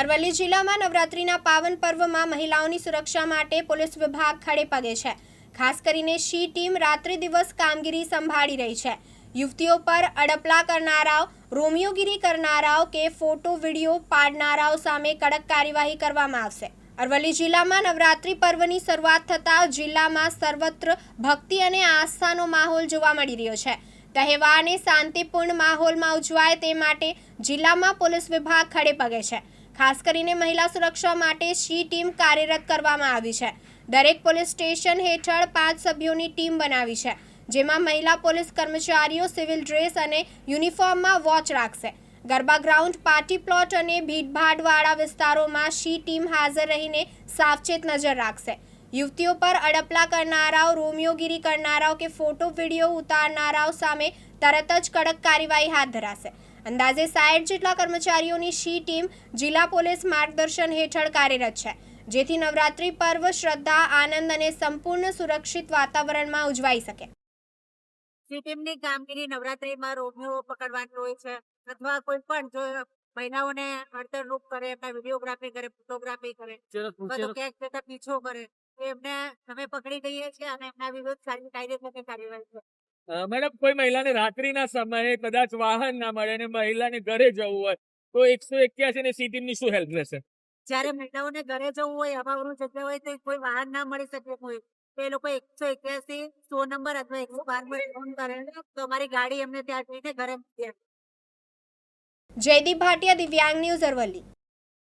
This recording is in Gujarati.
અરવલ્લી જિલ્લામાં નવરાત્રીના પાવન પર્વમાં મહિલાઓની સુરક્ષા માટે પોલીસ વિભાગ ખડે પગે છે. ખાસ કરીને શી ટીમ રાત્રિ દિવસ કામગીરી સંભાળી રહી છે. યુવતીઓ પર અડપલા કરનારાઓ, રોમિયોગીરી કરનારાઓ કે ફોટો, વીડિયો પાડનારાઓ સામે કડક કાર્યવાહી કરવામાં આવશે. અરવલ્લી જિલ્લામાં નવરાત્રી પર્વની શરૂઆત થતાં જિલ્લામાં સર્વત્ર ભક્તિ અને આસ્થાનો માહોલ જોવા મળી રહ્યો છે. તહેવારને શાંતિપૂર્ણ માહોલમાં ઉજવાય તે માટે જિલ્લામાં પોલીસ વિભાગ ખડે પગે છે. ખાસ કરીને મહિલા સુરક્ષા માટે શી ટીમ કાર્યરત કરવામાં આવી છે? દરેક પોલીસ સ્ટેશન હેઠળ પાંચ સભ્યોની ટીમ બનાવી છે, જેમાં મહિલા પોલીસ કર્મચારીઓ સિવિલ ડ્રેસ અને યુનિફોર્મમાં વોચ રાખશે. ગરબા ગ્રાઉન્ડ, પાર્ટી પ્લોટ અને ભીડભાડવાળા વિસ્તારોમાં શી ટીમ હાજર રહીને સાવચેત નજર રાખશે. યુવતીઓ પર અડપલા કરનારાઓ, રોમિયોગીરી કરનારાઓ કે ફોટો, વીડિયો ઉતારનારાઓ સામે તરત જ કડક કાર્યવાહી હાથ ધરાશે. અંદાજે સાઠ જેટલા કર્મચારીઓની શી ટીમ જિલ્લા પોલીસ માર્ગદર્શન હેઠળ કાર્યરત છે જેથી નવરાત્રી પર્વ શ્રદ્ધા આનંદ અને સંપૂર્ણ સુરક્ષિત વાતાવરણમાં ઉજવાઈ શકે. શી ટીમની કામગીરી નવરાત્રીમાં રોમિયો પકડવાની હોય છે અથવા કોઈ પણ જો મહિલાઓને અડતરરૂપ કરે એમના વિડીયોગ્રાફી કરે ફોટોગ્રાફી કરે બધો ક્યાંક જતા પીછો કરે એમને અમે પકડી દઈએ છીએ અને એમના વિરુદ્ધ સારી કાયદેસરની કાર્યવાહી છે. મેડમ કોઈ મહિલાને રાત્રિના સમયે કદાચ વાહન ના મળે અને મહિલાને ઘરે જવું હોય તો એકસો એક્યાસી ને સી ટીમની શું હેલ્પ રહેશે? જ્યારે મહિલાઓને ઘરે જવું હોય અમારું જગ્યા હોય તો કોઈ વાહન ના મળી શકે કોઈ. તો એ લોકો એકસો એક્યાસી સો નંબર અથવા એકસો બાર પર ફોન કરે તો અમારી ગાડી એમને ત્યાં જઈને ઘરે. જયદીપ ભાટિયા દિવ્યાંગ ન્યૂઝ અરવલ્લી.